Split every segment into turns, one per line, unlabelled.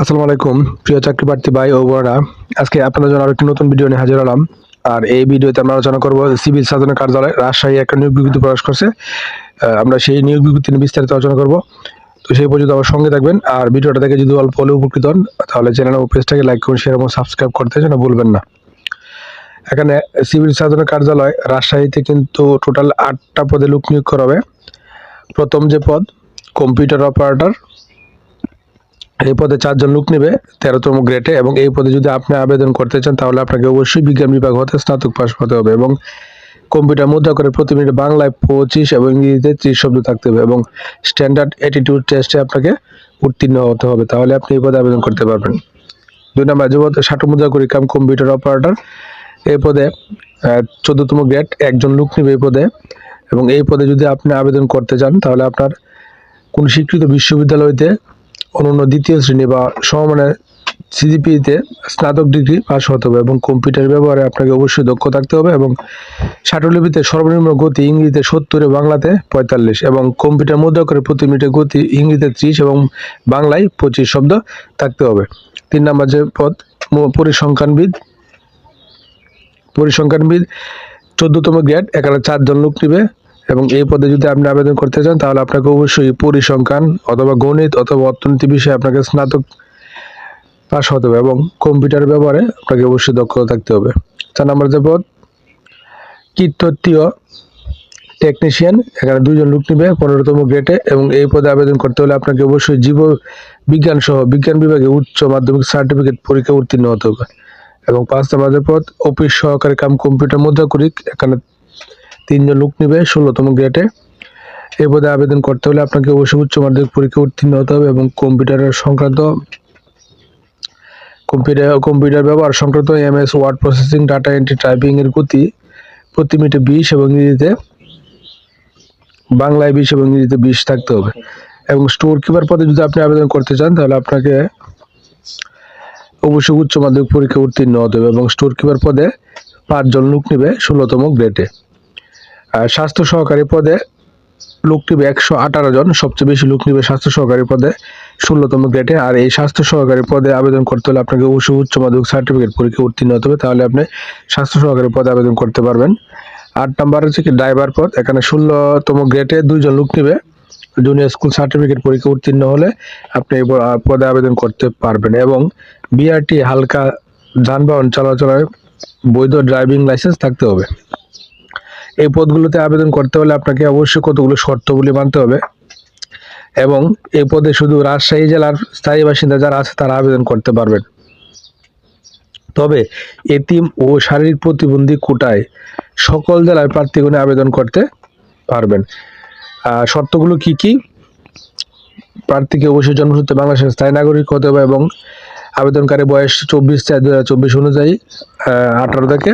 আসসালামু আলাইকুম, প্রিয় চাকরি প্রার্থী ভাই ও বোনেরা। আজকে আপনাদের জন্য আরেকটি নতুন ভিডিও নিয়ে হাজির হলাম। আর এই ভিডিওতে আমরা আলোচনা করব সিভিল সার্জনের কার্যালয়, রাজশাহী একটা নিয়োগ বিজ্ঞপ্তি প্রকাশ করছে। আমরা সেই নিয়োগ বিজ্ঞপ্তি নিয়ে বিস্তারিত আলোচনা করব। তো সেই পর্যন্ত আমার সঙ্গে থাকবেন। আর ভিডিওটা দেখে যদি অল্প হলেও উপকৃত হন, তাহলে চ্যানেল ও পেজটাকে লাইক করুন শেয়ার এবং সাবস্ক্রাইব করতে যেন ভুলবেন না। এখানে সিভিল সার্জনের কার্যালয়, রাজশাহীতে কিন্তু টোটাল আটটা পদে লোক নিয়োগ করা হবে। প্রথম যে পদ কম্পিউটার অপারেটর এই পদে চারজন লোক নেবে, তেরোতম গ্রেডে এবং এই পদে যদি আপনি আবেদন করতে চান, তাহলে আপনাকে অবশ্যই বিজ্ঞান বিভাগ হতে স্নাতক পাশ হতে হবে, এবং কম্পিউটার মুদ্রা করে প্রতি মিনিটে বাংলায় পঁচিশ এবং ইংরেজিতে ত্রিশ শব্দ থাকতে হবে, এবং স্ট্যান্ডার্ড অ্যাটিটিউড টেস্টে আপনাকে উত্তীর্ণ হতে হবে, তাহলে আপনি এই পদে আবেদন করতে পারবেন। দুই নম্বর যে পদে ষাট মুদ্রা করি কাম কম্পিউটার অপারেটর এই পদে চোদ্দতম গ্রেড একজন লোক নেবে এই পদে, এবং এই পদে যদি আপনি আবেদন করতে চান, তাহলে আপনার কোন স্বীকৃত বিশ্ববিদ্যালয়তে অনন্য দ্বিতীয় শ্রেণি বা সমমানের সিজিপিতে স্নাতক ডিগ্রি পাশ হতে হবে এবং কম্পিউটার ব্যবহারে আপনাকে অবশ্যই দক্ষ থাকতে হবে এবং ষাটলিপিতে সর্বনিম্ন গতি ইংরেজিতে সত্তরে, বাংলাতে পঁয়তাল্লিশ এবং কম্পিউটার মুদ্রা করে প্রতি মিনিটে গতি ইংরেজিতে ত্রিশ এবং বাংলায় পঁচিশ শব্দ থাকতে হবে। তিন নম্বর যে পদ পরিসংখ্যানবিদ। পরিসংখ্যানবিদ, চোদ্দতম গ্রেড এখানে চারজন লোক নিবে। এবং এই পদে যদি আপনি আবেদন করতে চান, তাহলে আপনাকে অবশ্যই পরিসংখ্যান অথবা গণিত অথবা অর্থনীতি বিষয়ে আপনাকে স্নাতক পাশ হতে হবে এবং কম্পিউটার ব্যবহারে আপনাকে অবশ্যই দক্ষতা থাকতে হবে। চার নম্বর যে পদ কীর্ততীয় টেকনিশিয়ান এখানে দুইজন লোক নিবে পনেরোতম গ্রেডে এবং এই পদে আবেদন করতে হলে আপনাকে অবশ্যই জীব বিজ্ঞান সহ বিজ্ঞান বিভাগে উচ্চ মাধ্যমিক সার্টিফিকেট পরীক্ষা উত্তীর্ণ হতে হবে। এবং পাঁচ নম্বর পদ, অফিস সহকারী কাম কম্পিউটার মুদ্রা করি এখানে তিনজন লোক নিবে ষোলোতম গ্রেডে এই পদে আবেদন করতে হলে আপনাকে অবশ্যই উচ্চ মাধ্যমিক পরীক্ষা উত্তীর্ণ হতে হবে এবং কম্পিউটারের সংক্রান্ত কম্পিউটার কম্পিউটার ব্যবহার সংক্রান্ত MS word processing data entry typing এর গতি প্রতি মিনিটে বিশ এবং ইংরেজিতে বাংলায় বিশ এবং ইংরেজিতে বিশ থাকতে হবে। এবং স্টোর কিপার পদে যদি আপনি আবেদন করতে চান, তাহলে আপনাকে অবশ্যই উচ্চ মাধ্যমিক পরীক্ষা উত্তীর্ণ হতে হবে এবং স্টোর কিপার পদে পাঁচজন লোক নেবে ষোলোতম গ্রেডে স্বাস্থ্য সহকারী পদে লোক নেবে একশো আঠারো জন। সবচেয়ে বেশি লোক নিবে স্বাস্থ্য সহকারী পদে ষোলোতম গ্রেডে। আর এই স্বাস্থ্য সহকারী পদে আবেদন করতে হলে আপনাকে অবশ্যই উচ্চ মাধ্যমিক সার্টিফিকেট পরীক্ষা উত্তীর্ণ হতে হবে। তাহলে আপনি স্বাস্থ্য সহকারী পদে আবেদন করতে পারবেন। আট নাম্বার হচ্ছে কি ড্রাইভার পদ। এখানে ষোলোতম গ্রেডে দুইজন লোক নিবে। জুনিয়র স্কুল সার্টিফিকেট পরীক্ষা উত্তীর্ণ হলে আপনি এই পদে আবেদন করতে পারবেন। এবং বিআরটি হালকা যানবাহন চলাচলের বৈধ ড্রাইভিং লাইসেন্স থাকতে হবে। এই পদগুলোতে আবেদন করতে হলে আপনাকে অবশ্যই কতগুলো শর্তগুলি মানতে হবে। এবং এই পদে শুধু রাজশাহী জেলার স্থায়ী বাসিন্দা যারা আছে, তারা আবেদন করতে পারবেন। তবে এতিম ও শারীরিক প্রতিবন্ধী কোটায় সকল জেলার প্রার্থীগণে আবেদন করতে পারবেন। শর্তগুলো কি কি? প্রার্থীকে অবশ্যই জন্মসূত্রে বাংলাদেশের স্থায়ী নাগরিক হতে হবে এবং আবেদনকারী বয়স চব্বিশ চার দু হাজার চব্বিশ অনুযায়ী আঠারো থেকে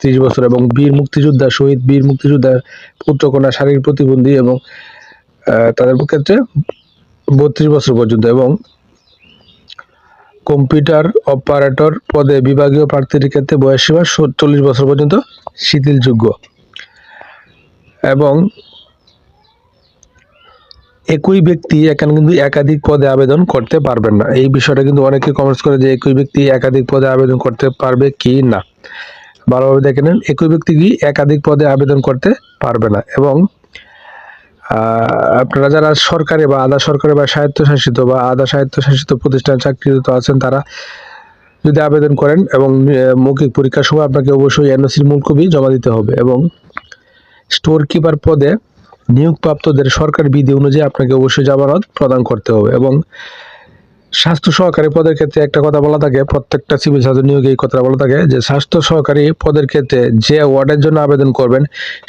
ত্রিশ বছর এবং বীর মুক্তিযোদ্ধা শহীদ বীর মুক্তিযোদ্ধার পুত্রকন্যা শারীরিক প্রতিবন্ধী এবং তাদের ক্ষেত্রে বত্রিশ বছর পর্যন্ত এবং কম্পিউটার অপারেটর পদে বিভাগীয় প্রার্থীর ক্ষেত্রে বয়স সীমা চল্লিশ বছর পর্যন্ত শিথিলযোগ্য। এবং একই ব্যক্তি এখানে কিন্তু একাধিক পদে আবেদন করতে পারবেন না। এই বিষয়টা কিন্তু অনেকে কমেন্টস করে যে একই ব্যক্তি একাধিক পদে আবেদন করতে পারবে কি না। ভালোভাবে দেখে নেন, একই ব্যক্তি কি একাধিক পদে আবেদন করতে পারবে না? এবং আপনারা যারা সরকারি বা আধা সরকারি বা স্বায়ত্তশাসিত বা আধা স্বায়ত্তশাসিত প্রতিষ্ঠান চাকরিরত আছেন, তারা যদি আবেদন করেন এবং মৌখিক পরীক্ষার সময় আপনাকে অবশ্যই এনওসির মূল কপি জমা দিতে হবে এবং স্টোর কিপার পদে নিয়োগপ্রাপ্তদের সরকারি বিধি অনুযায়ী আপনাকে অবশ্যই জামানত প্রদান করতে হবে এবং স্বাস্থ্য সহকারী পদের ক্ষেত্রে একটা কথা বলা থাকে, প্রত্যেকটা সিভিল সার্জন নিয়োগে এই কথাটা বলা থাকে যে, স্বাস্থ্য সহকারী পদের ক্ষেত্রে যে ওয়ার্ডের জন্য আবেদন করবেন,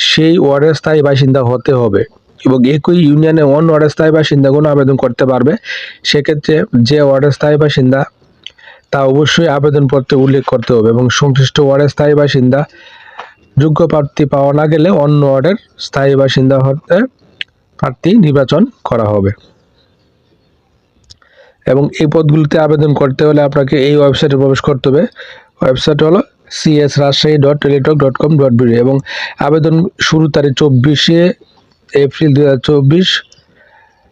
সেই ওয়ার্ডের স্থায়ী বাসিন্দা হতে হবে এবং একই ইউনিয়নে অন্য ওয়ার্ডের স্থায়ী বাসিন্দাগুলো আবেদন করতে পারবে। সেক্ষেত্রে যে ওয়ার্ডের স্থায়ী বাসিন্দা, তা অবশ্যই আবেদনপত্রে উল্লেখ করতে হবে এবং সংশ্লিষ্ট ওয়ার্ডের স্থায়ী বাসিন্দা, যোগ্য প্রার্থী পাওয়া না গেলে অন্য ওয়ার্ডের স্থায়ী বাসিন্দা হতে প্রার্থী নির্বাচন করা হবে। এবং এই পদগুলিতে আবেদন করতে হলে আপনাকে এই ওয়েবসাইটে প্রবেশ করতে হবে। ওয়েবসাইট হলো CS Rajshahi dot Teletalk dot com dot BD এবং আবেদন শুরু তারিখ চব্বিশে এপ্রিল দু হাজার চব্বিশ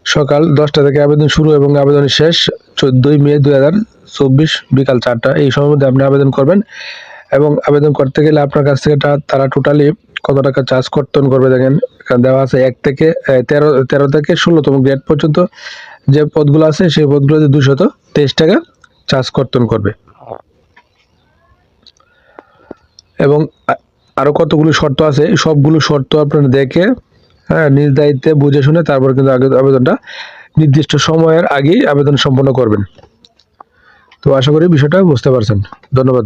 সকাল দশটা থেকে আবেদন শুরু এবং আবেদন শেষ চোদ্দোই মে দু হাজার চব্বিশ বিকাল চারটা। এই সময়ের মধ্যে আপনি আবেদন করবেন এবং আবেদন করতে গেলে আপনার কাছ থেকে তারা টোটালি কত টাকা চার্জ কর্তন করবে দেখেন। দেওয়া আছে এক থেকে তেরো তেরো থেকে ষোলোতম গ্রেড পর্যন্ত যে পদগুলো আছে, সেই পদগুলোতে দুশত তেইশ টাকা চার্জ কর্তন করবে। এবং আ- আরও কতগুলো শর্ত আছে, সবগুলো শর্ত আপনারা দেখে হ্যাঁ নিজ দায়িত্বে বুঝে শুনে তারপর কিন্তু আগে- আবেদনটা নির্দিষ্ট সময়ের আগেই আবেদন সম্পন্ন করবেন। তো আশা করি বিষয়টা বুঝতে পারছেন। ধন্যবাদ।